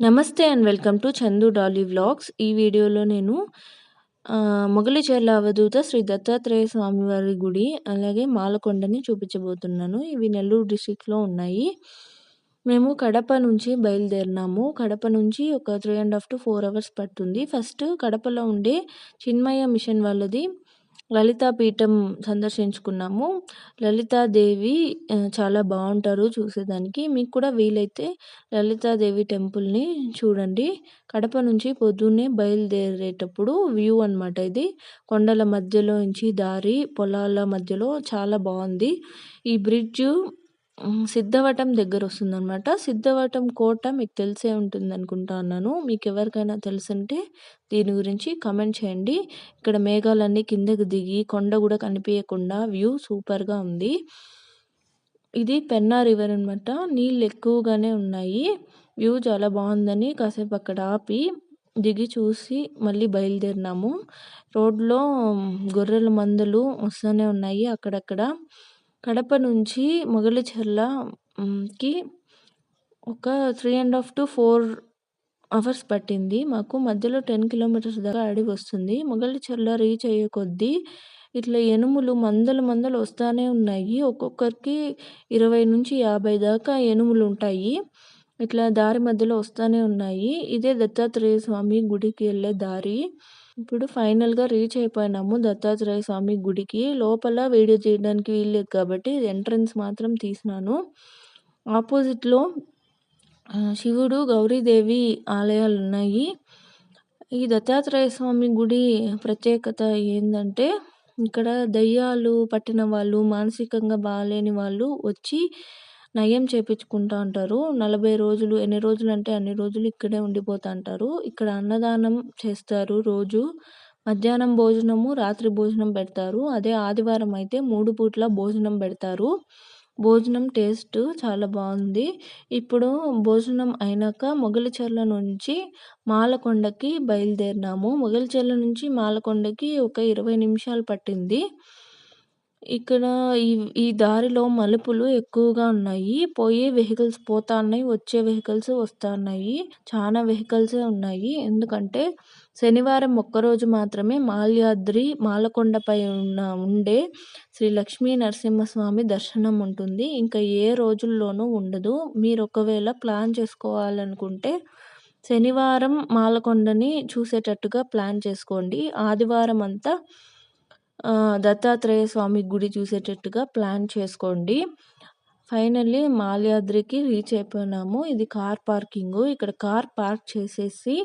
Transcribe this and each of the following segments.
Namaste and welcome to Chandu Dolly vlogs. ఈ వీడియోలో నేను మొగలిచెర్ల అవధూత శ్రీ దత్తాత్రేయ స్వామివారి గుడి అలాగే మాలకొండని చూపించబోతున్నాను. ఇవి నెల్లూరు డిస్టిక్లో ఉన్నాయి. మేము కడప నుంచి బయలుదేరినాము. కడప నుంచి ఒక three and half to four hours పడుతుంది. ఫస్ట్ కడపలో ఉండే చిన్మయ మిషన్ వాళ్ళది. లలితా పీఠం సందర్శించుకున్నాము. లలితాదేవి చాలా బాగుంటారు చూసేదానికి. మీకు కూడా వీలైతే లలితాదేవి టెంపుల్ని చూడండి. కడప నుంచి పొద్దున్నే బయలుదేరేటప్పుడు వ్యూ అనమాట ఇది. కొండల మధ్యలో నుంచి దారి పొలాల మధ్యలో చాలా బాగుంది ఈ బ్రిడ్జ్ సిద్ధవటం దగ్గర వస్తుందన్నమాట సిద్ధవటం కోట మీకు తెలిసే ఉంటుంది అనుకుంటా ఉన్నాను. మీకు ఎవరికైనా తెలుసుంటే దీని గురించి కమెంట్ చేయండి. ఇక్కడ మేఘాలన్నీ కిందకి దిగి కొండ కూడా కనిపించకుండా వ్యూ సూపర్గా ఉంది. ఇది పెన్నా రివర్ అనమాట నీళ్ళు ఎక్కువగానే ఉన్నాయి. వ్యూ చాలా బాగుందని కాసేపు అక్కడ ఆపి దిగి చూసి మళ్ళీ బయలుదేరినాము. రోడ్లో గొర్రెల మందలు వస్తూనే ఉన్నాయి అక్కడక్కడ. కడప నుంచి మొగలిచెర్లకి ఒక three and half to four hours పట్టింది. మాకు మధ్యలో టెన్ కిలోమీటర్స్ దాకా అడవి వస్తుంది. మొగలిచెర్ల రీచ్ అయ్యే కొద్దీ ఇట్లా ఎనుములు మందలు మందలు వస్తూనే ఉన్నాయి. ఒక్కొక్కరికి ఇరవై నుంచి యాభై దాకా ఎనుములు ఉంటాయి. ఇట్లా దారి మధ్యలో వస్తూనే ఉన్నాయి. ఇదే దత్తాత్రేయ స్వామి గుడికి వెళ్ళే దారి. ఇప్పుడు ఫైనల్గా రీచ్ అయిపోయినాము దత్తాత్రేయ స్వామి గుడికి. లోపల వీడియో చేయడానికి వీల్లేదు కాబట్టి ఎంట్రన్స్ మాత్రం తీసినాను. ఆపోజిట్లో శివుడు గౌరీదేవి ఆలయాలు ఉన్నాయి ఈ దత్తాత్రేయ స్వామి గుడి ప్రత్యేకత ఏంటంటే ఇక్కడ దయ్యాలు పట్టిన వాళ్ళు మానసికంగా బాగాలేని వాళ్ళు వచ్చి నయం చేపించుకుంటా ఉంటారు నలభై రోజులు ఎన్ని రోజులు అంటే అన్ని రోజులు ఇక్కడే ఉండిపోతా అంటారు. ఇక్కడ అన్నదానం చేస్తారు రోజు. మధ్యాహ్నం భోజనము రాత్రి భోజనం పెడతారు. అదే ఆదివారం అయితే మూడు పూట్ల భోజనం పెడతారు. భోజనం టేస్ట్ చాలా బాగుంది. ఇప్పుడు భోజనం అయినాక మొగలిచెర్ల నుంచి మాలకొండకి బయలుదేరినాము. మొగలిచెర్ల నుంచి మాలకొండకి ఒక ఇరవై నిమిషాలు పట్టింది. ఇక్కడ ఈ ఈ దారిలో మలుపులు ఎక్కువగా ఉన్నాయి. పోయే వెహికల్స్ పోతా ఉన్నాయి. వచ్చే వెహికల్స్ వస్తా ఉన్నాయి. చాలా వెహికల్సే ఉన్నాయి. ఎందుకంటే శనివారం ఒక్కరోజు మాత్రమే మాల్యాద్రి మాలకొండపై ఉన్న ఉండే శ్రీ లక్ష్మీ నరసింహస్వామి దర్శనం ఉంటుంది. ఇంకా ఏ రోజుల్లోనూ ఉండదు. మీరు ఒకవేళ ప్లాన్ చేసుకోవాలనుకుంటే శనివారం మాలకొండని చూసేటట్టుగా ప్లాన్ చేసుకోండి. ఆదివారం అంతా దత్తాత్రేయ స్వామి గుడి చూసేటట్టుగా ప్లాన్ చేసుకోండి. ఫైనల్లీ మాల్యాద్రికి రీచ్ అయిపోయినాము. ఇది కార్ పార్కింగ్. ఇక్కడ కార్ పార్క్ చేసేసి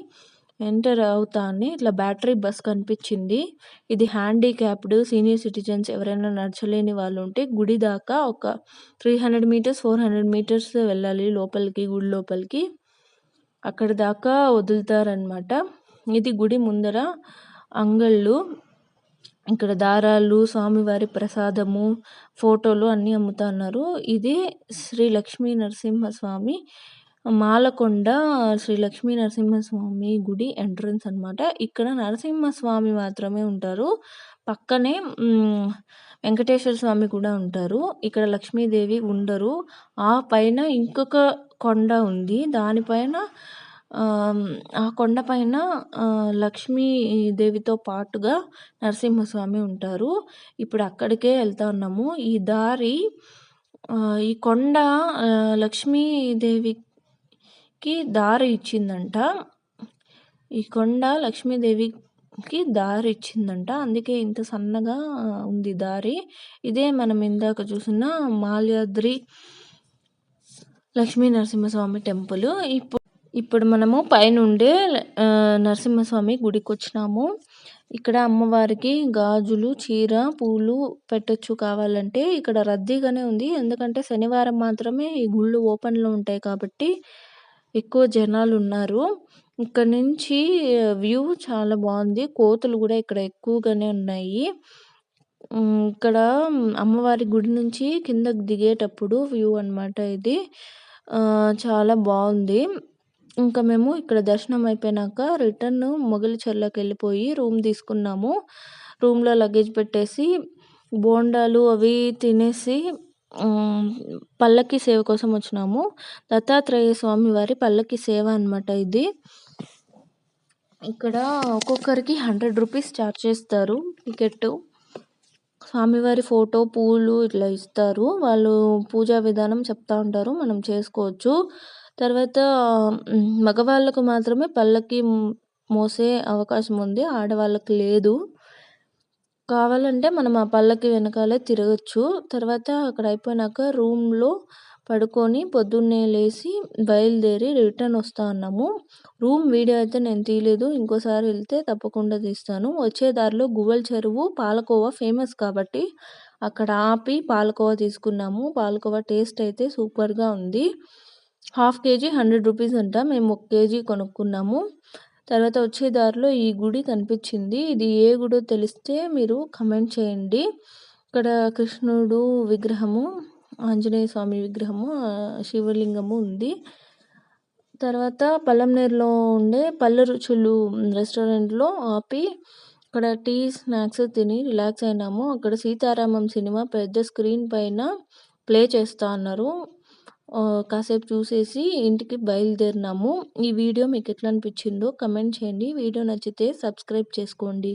ఎంటర్ అవుతాన్ని ఇట్లా బ్యాటరీ బస్ కనిపించింది. ఇది హ్యాండిక్యాప్డ్ సీనియర్ సిటిజన్స్ ఎవరైనా నడచలేని వాళ్ళు ఉంటే గుడి దాకా ఒక three hundred metres four hundred metres వెళ్ళాలి లోపలికి గుడి లోపలికి. అక్కడ దాకా వదులుతారనమాట ఇది గుడి ముందర అంగళ్ళు. ఇక్కడ దారాలు స్వామివారి ప్రసాదము ఫోటోలు అన్నీ అమ్ముతున్నారు ఇది శ్రీ లక్ష్మీ నరసింహస్వామి మాలకొండ శ్రీ లక్ష్మీ నరసింహస్వామి గుడి ఎంట్రన్స్ అనమాట ఇక్కడ నరసింహస్వామి మాత్రమే ఉంటారు. పక్కనే వెంకటేశ్వర స్వామి కూడా ఉంటారు. ఇక్కడ లక్ష్మీదేవి ఉండరు. ఆ పైన ఇంకొక కొండ ఉంది. దానిపైన ఆ కొండపైన లక్ష్మీదేవితో పాటుగా నరసింహస్వామి ఉంటారు. ఇప్పుడు అక్కడికే వెళ్తా ఉన్నాము. ఈ దారి ఈ కొండ లక్ష్మీదేవికి దారి ఇచ్చిందంట. ఈ కొండ లక్ష్మీదేవికి దారి ఇచ్చిందంట. అందుకే ఇంత సన్నగా ఉంది దారి. ఇదే మనం ఇందాక చూసిన మాల్యాద్రి లక్ష్మీ నరసింహస్వామి టెంపుల్. ఇప్పుడు ఇప్పుడు మనము పైనుండే నరసింహస్వామి గుడికి వచ్చినాము ఇక్కడ అమ్మవారికి గాజులు చీర పూలు పెట్టచ్చు కావాలంటే ఇక్కడ రద్దీగానే ఉంది. ఎందుకంటే శనివారం మాత్రమే ఈ గుళ్ళు ఓపెన్లో ఉంటాయి కాబట్టి ఎక్కువ జనాలు ఉన్నారు ఇక్కడ నుంచి వ్యూ చాలా బాగుంది. కోతులు కూడా ఇక్కడ ఎక్కువగానే ఉన్నాయి. ఇక్కడ అమ్మవారి గుడి నుంచి కిందకు దిగేటప్పుడు వ్యూ అనమాట ఇది. చాలా బాగుంది. ఇంకా మేము ఇక్కడ దర్శనం అయిపోయినాక రిటర్న్ మొగలిచెర్లకు వెళ్ళిపోయి రూమ్ తీసుకున్నాము రూమ్లో లగేజ్ పెట్టేసి బోండాలు అవి తినేసి పల్లకి సేవ కోసం వచ్చినాము. దత్తాత్రేయ స్వామి వారి పల్లకి సేవ అనమాట ఇది. ఇక్కడ ఒక్కొక్కరికి హండ్రెడ్ రూపీస్ చార్జ్ చేస్తారు టికెట్టు. స్వామివారి ఫోటో, పూలు ఇట్లా ఇస్తారు. వాళ్ళు పూజా విధానం చెప్తా ఉంటారు. మనం చేసుకోవచ్చు. తర్వాత మగవాళ్ళకు మాత్రమే పల్లకి మోసే అవకాశం ఉంది. ఆడవాళ్ళకి లేదు. కావాలంటే మనం ఆ పల్లకి వెనకాలే తిరగచ్చు తర్వాత అక్కడ అయిపోయినాక రూమ్‌లో పడుకొని పొద్దున్నే లేచి బయలుదేరి రిటర్న్ వస్తా ఉన్నాము. రూమ్ వీడియో అయితే నేను తీయలేదు. ఇంకోసారి వెళ్తే తప్పకుండా తీస్తాను. వచ్చే దారిలో గువ్వల చెరువు, పాలకోవా ఫేమస్ కాబట్టి అక్కడ ఆపి పాలకోవా తీసుకున్నాము. పాలకోవా టేస్ట్ అయితే సూపర్‌గా ఉంది. హాఫ్ కేజీ హండ్రెడ్ రూపీస్ అంట. మేము ఒక కేజీ కొనుక్కున్నాము. తర్వాత వచ్చే దారిలో ఈ గుడి కనిపించింది. ఇది ఏ గుడో తెలిస్తే మీరు కమెంట్ చేయండి. ఇక్కడ కృష్ణుడు విగ్రహము, ఆంజనేయ స్వామి విగ్రహము, శివలింగము ఉంది. తర్వాత పల్లంనేరులో ఉండే పల్లె రుచులు రెస్టారెంట్‌లో ఆపి అక్కడ టీ, స్నాక్స్ తిని రిలాక్స్ అయినాము. అక్కడ 'సీతారామం' సినిమా పెద్ద స్క్రీన్ పైన ప్లే చేస్తా అన్నారు కాసేపు చూసేసి ఇంటికి బయలుదేరినాము. ఈ వీడియో మీకు ఎట్లా అనిపించిందో కమెంట్ చేయండి. వీడియో నచ్చితే సబ్స్క్రైబ్ చేసుకోండి.